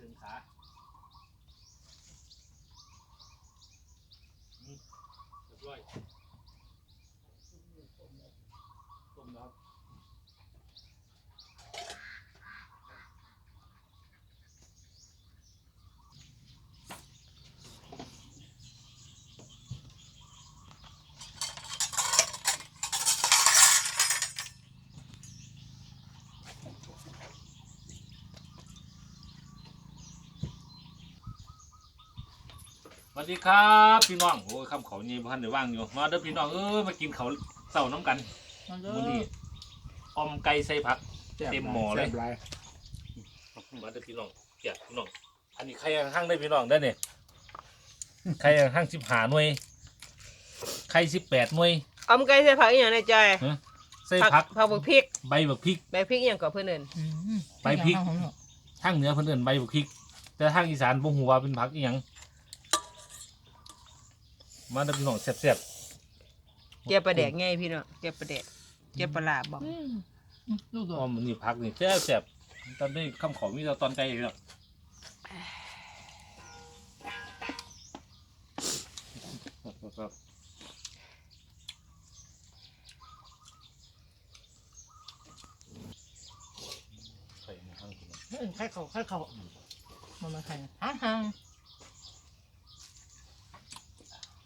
คืนซะอืมเรียบร้อยต้มแล้วครับ ส วัสดีครับพี่น้องโอ้ยคำเขานี่พันเดี๋ยวว่างอยู่มาเด้อพี่น้องเออมากินเขาวเต่าน้ำกันมันเด้มื้ออนี้ออมไก่ใส่ผัก เต็มหม้อเลย แซ่บหามาเด้อพี่น้องเกียรติพี่น้องอันนี้ใครยังห้างได้พี่น้องได้อเนี่ยใครยังห้างสิบหาหน่วยใครสิบแปดหน่วยอมไก่ใส่ผักอีหยังในใจอยใส่ผักผักบักพริกใบบักพริก ใบพริกอีหยังก็เพิ่นเอิ้นไปพริก ทางเหนือเพิ่นเอิ้นใบบักพริก แต่ทางอีสานบ่ฮู้ว่าเป็นผักอีหยัง มาเด้อพี่น้องแซ่บเจียวปลาแดกไงพี่น้องเจียวปลาแดกเจียวปลาร้าบอกลูกๆตัวอ๋อมันนี่ผักนี่แซ่บแซ่บตอนนี้คำขอมีแต่ตอนไก่เลยเนาะครับใส่ในห้างพี่น้องเฮ้ยไข่เขาไข่เขามันมาไข่ห่างห่าง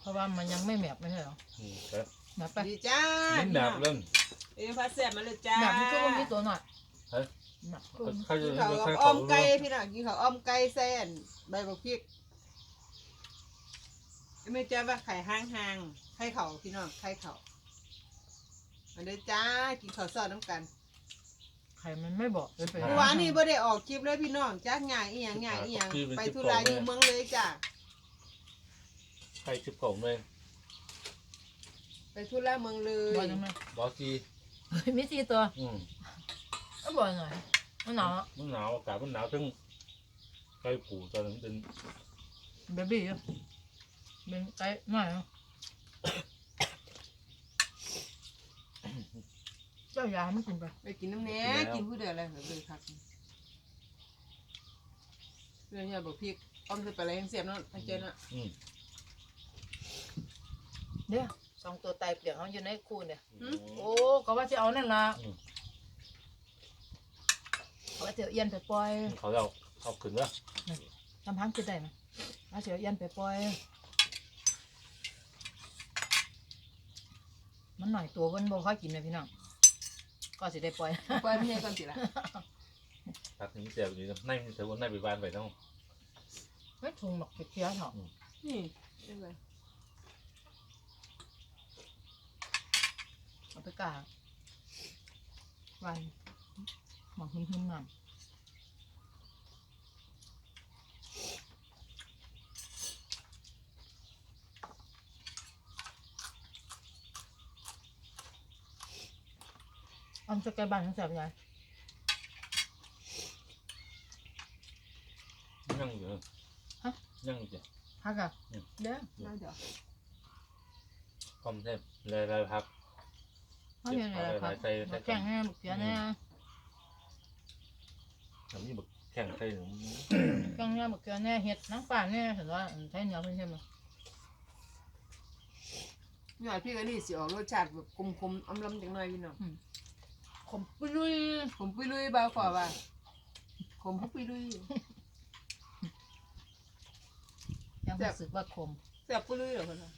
เพราะว่ามันยังไม่แมบไม่ใช่เหรออืมครับแมบไปดีจ้าลิ้นหนาบเริ่มเอ้ยพัดแซ่บมาเลยจ้าแมบมันก็ว่ามีตัวหน่อยเฮ้ยแมบก็ใครจะกินข้าวใครกับเขาอ้อมไก่พี่น้องกินข้าวอ้อมไก่แซ่นใบบักพริกไม่จ้าว่าไข่ห้างๆไข่เข่าพี่น้องไข่เข่ามาเลยจ้ากินข้าวซอสน้ำกันไข่มันไม่บอกเลยไปเมื่อวานนี้บ่ได้ออกคลิปเลยพี่น้องจ้าง่ายอีหยังง่ายอีหยังไปธุระอยู่เมืองเลยจ้า ใครชิบของเลยไปธุระเมืองเลยบอกยังไงบอสซีเฮ้ยมีสี่ตัวอืมก็บอกหน่อยมันหนาวอะมันหนาวอากาศมันหนาวทั้งไก่ผูตอนนั้นเป็นเบบี้อยู่เป็นไก่หน่อยอะเจ้ายาไม่กินไปไปกินน้ำแหน่กินผู้เดียวอะไรเหรอเลยครับเรื่องเนี่ยบอกพี่อ้อมจะไปอะไรยังเสียบเนาะอาจารย์เนาะอืม เดี๋ยวสองตัวไตเปลี่ยนเขาอยู่ในคูเนี่ยอืมโอ้ก็ว่าจะเอานั่นละอืมเขาว่าจะเอาเอียนไปปล่อยเขาเอาเอาขึ้นแล้วทำพังกินได้ไหมว่าจะเอาเอียนไปปล่อย มันหน่อยตัวมันบ่ค่อยกินเลยพี่น้องก็สิได้ปล่อย ปล่อยไม่ให้ก่อนสิละพักนี้เสียบอยู่ในมันเสียบนในไปบ้านไปต้องไม่ถุงหรอกเคี้ยวๆเถอะนี่ได้ไหม เอาไปกางไวันหมอกหิมๆหน่อยออมจะแกบ้านทั้งแสบยายยั่งอยู่ฮะยั่งอยู่พักอะอืมเด้อน่าเดี๋ยวคอมเทปเลยเลยพัก เขาอยู่ไหนล่ะครับใส่ใส่แข่งแน่บุกเสียแน่ทำนี่แบบแข่งใส่หนูแข่งแน่บุกเสียแน่เห็ดน้ำป่าแน่เห็นว่าใช้เหนียวเพิ่นใช่ไหมนี่ว่าพี่ก็นี่สิออกรสชาติแบบคมๆอมลำจังหน่อยพี่น้องขมปุ้ยลุยผมปุ้ยลุยเบาขอว่าขมปุ้ยลุยยังรู้สึกว่าขมแซ่บปุ้ยลุยเหรอคนน่ะ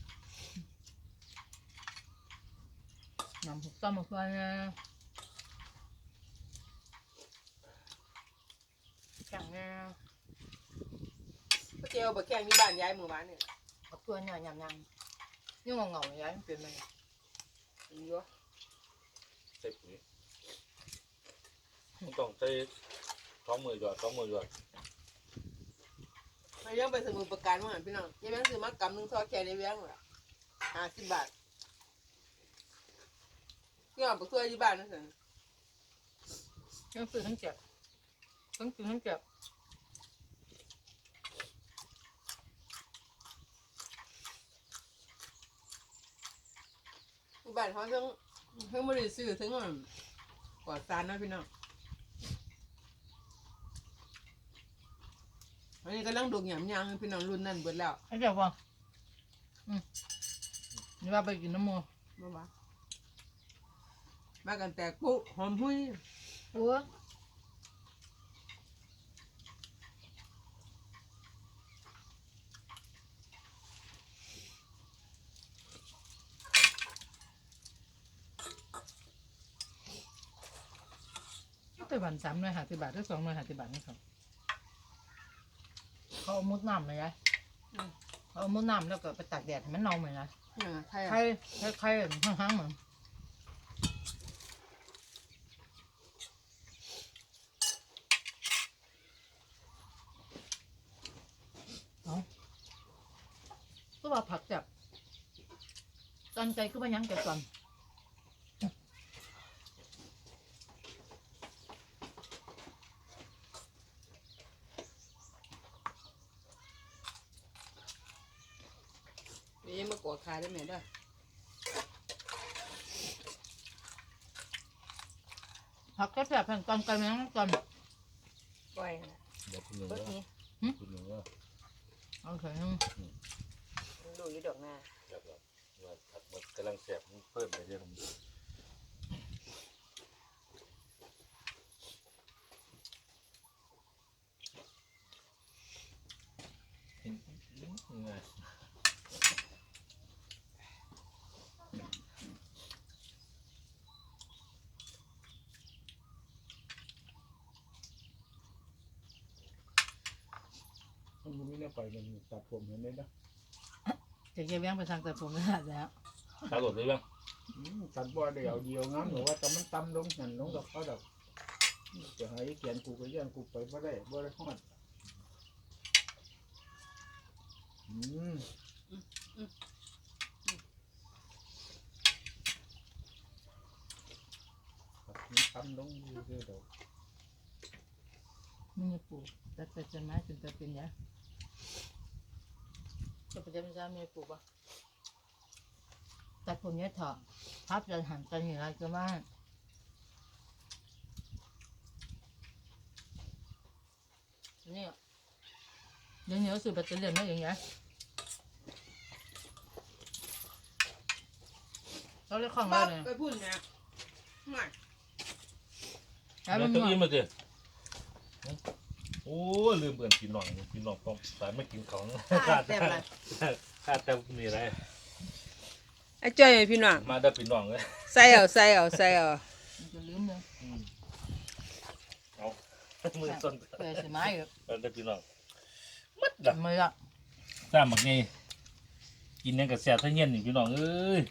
น้ำผุกต้มมาเพื่อนนะแข่งแน่ก๋วยเตี๋ยวบะแข้งที่บ้านยายหมู่บ้านเนี่ยเอาเพื่อนเนี่ยยำยำยังเงาๆย้ายมันเป็นไงดีวะใส่ปุ๋ยมันต้องใส่สองมือหยอดสองมือหยอดมายังไปสมุนประการมาพี่น้องยายแบงค์ซื้อมากำหนึงทอดแค่ในแบงค์ละห้าสิบบาท นี่เอาไปช่วยที่บ้านนั่นสิยังซื้อทั้งเจ็บทั้งกินทั้งเจ็บที่บ้านเขาต้องเพิ่งมาได้ซื้อถึงอะกอดซานนะพี่น้องอันนี้กำลังดูหยำยางพี่น้องรุ่นนั่นเบิดแล้วไอ้เจ้าบ่อืมนี่ว่าไปกินน้ำมูมาว่า มากันแต่ปุ๊หอมหุ้ยโอ้ก็ไปวันสามหน่วยห้าสิบบาทหรือสองหน่วยห้าสิบบาทนี่ครับเขาเอามุดน้ำเลยนะเขาเอามุดน้ำแล้วก็ไปตากแดดให้มันเน่าเหมือนนะเนี่ยใครใครใครใครห้างๆเหมือนเอาก็ว่าผักจับ ตอนใจก็ว่าหยังแต่ก่อนนี่มากดขาได้ไหมเด้อผักก็แสบแผ่นตอนกันยังตอนปล่อยนะเดี๋ยวคุณหนึ่งเบิดว่านี้คุณหนึ่งว่าโอเคมันดูอยู่ดอกหน้าจับแบบ ว่าผัดหมดกำลังแสบเพิ่มไปเรื่อยๆมันบ่มีแนวไปมันตัดผมเห็นไหมนะ จะเก็บแว้งไปทางแต่ผมไม่ได้แล้วตาหลดได้ยังอืมตัดบ่ได้เอาเดียวงามหรือว่าแต่มันต่ำลงหันลงดอกเขาดอกจะให้เขียนกูก็ย่านกูไปบ่ได้บ่ได้ฮอดอืมมันต่ำลงอยู่เด้อดอกมันจะปลูกแต่แต่จะไม้จนจะเป็นยา จะไปจะไม่ใช่ไม่ปลูกปะแต่ผมเนี่ยเถอะพับจะหันกันอย่างไรก็ว่าเนี่ยเดี๋ยวเหนียวสื่อแบตเตอรี่ไม่อย่างเงี้ยเราเลยของเราปั๊บเลยไปพูดนะมาแล้วแล้มัวนตัวหมอิ่มดมาสิ โอ้ลืมเบื่อนพี่น้องพี่น้องต้องสายไม่กินของขาดแต่ขาดแต่นี่ไรไอ้จ้อยพี่น้องมาได้พี่น้องเลยใส่เอาใส่เอาใส่เอาจะลืมเลยเอามือส้นเปิดสีไม้อยู่มาได้พี่น้องมัดดับไม่ละตามหมักไงกินยังกับแซ่บทั้งเย็นนี่พี่น้องเอ้ย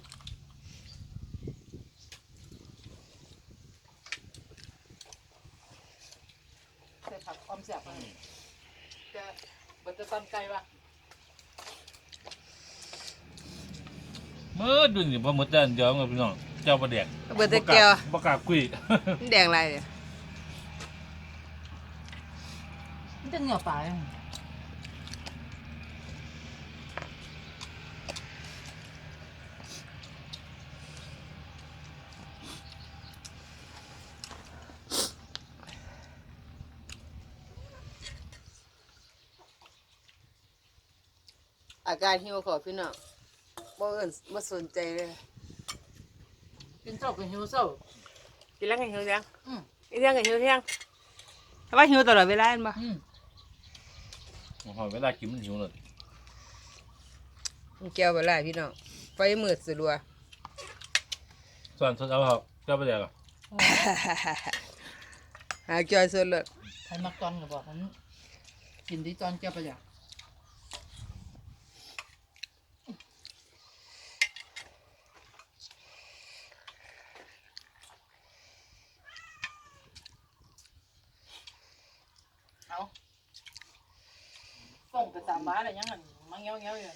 ใส่ผักออมแซ่บมาจะเบิดจะตอนไกลปะ เมื่อดูนี่พอหมดเดินเดี๋ยวไงพี่น้องเจ้าประเด็กเบิดแตะเกียวบกล้าคุย มันแดงอะไรเนี่ยมันจะเหนียวปลายอาการหิวขอพี่น้อง บ่เอิ้นบ่สนใจเลยกินเศร้ากับหิวเศร้า กินแล้วก็หิวยังอืม กินเที่ยงก็หิวเที่ยงแต่ว่าหิวตลอดเวลาเห็นบ่อืมโอ้โหเวลากินมันหิวเลยมันแก้วเวลาพี่น้องไฟมืดสลัว ส่วนสดเอาครับเจ้าประเด็กอะหาจอยสดเลยใครมักตอนก็บอกฉันกินที่ตอนเจ้าประหยัด ส่งไปตามบ้านอะไรยังไงมันเงี้ยวเงี้ยวอยู่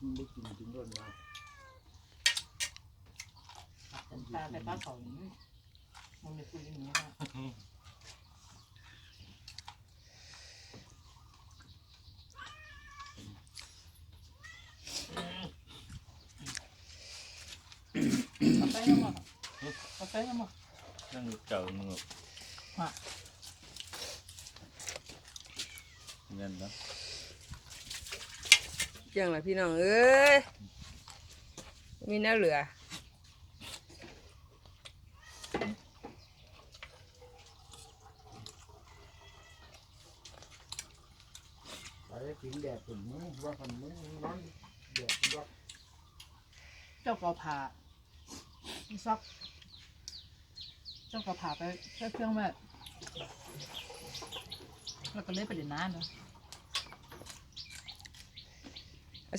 มันได้กินถึงร้นมา ตาแต่ป้า เขามันไม่คุยอย่างนี้นะกาแฟยังมากาแฟยังมานั่งเจ้ามึงว่ะเงินนะจังล่ะพี่น้องเอ้ยมีแน้เหลือไปถึงแดดถึงมึงว่าคันมึงนอนแดดว่าเจ้าก็ผ่าซักเจ้าก็ผ่าไปแค่เครื่องแบบ แล้วก็เลยไปเล่นน้ำเนาะ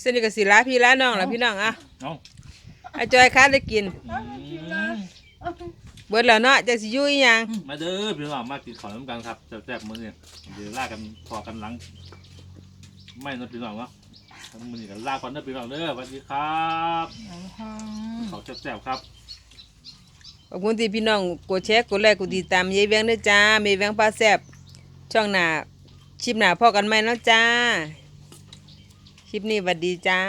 เส้นนี้ก็สิลาพี่ลาน้องล่ะพี่น้องอะเอ้าอาจอยค้าได้กินอืมเบิดแล้วเนาะจะสิอยู่อีหยัง มาเด้อพี่น้องมากินข้าวน้ำกันครับแซ่บๆมื้อนี้เดี๋ยวลากันพอกันหลัง ไม่นะพี่น้องเนาะทั้งมื้อนี้กันลาก่อนเด้อพี่น้องเด้อสวัสดีครับข้าวแซ่บๆครับขอบคุณที่พี่น้องกดแชร์กดไลค์กดติดตามยายแวงด้วยจ้าเมย์แวงปลาแซ่บ ช่องหน้าชิปหน้าพ่อกันไหมเนาะจ้า คลิปนี้สวัสดีจ้า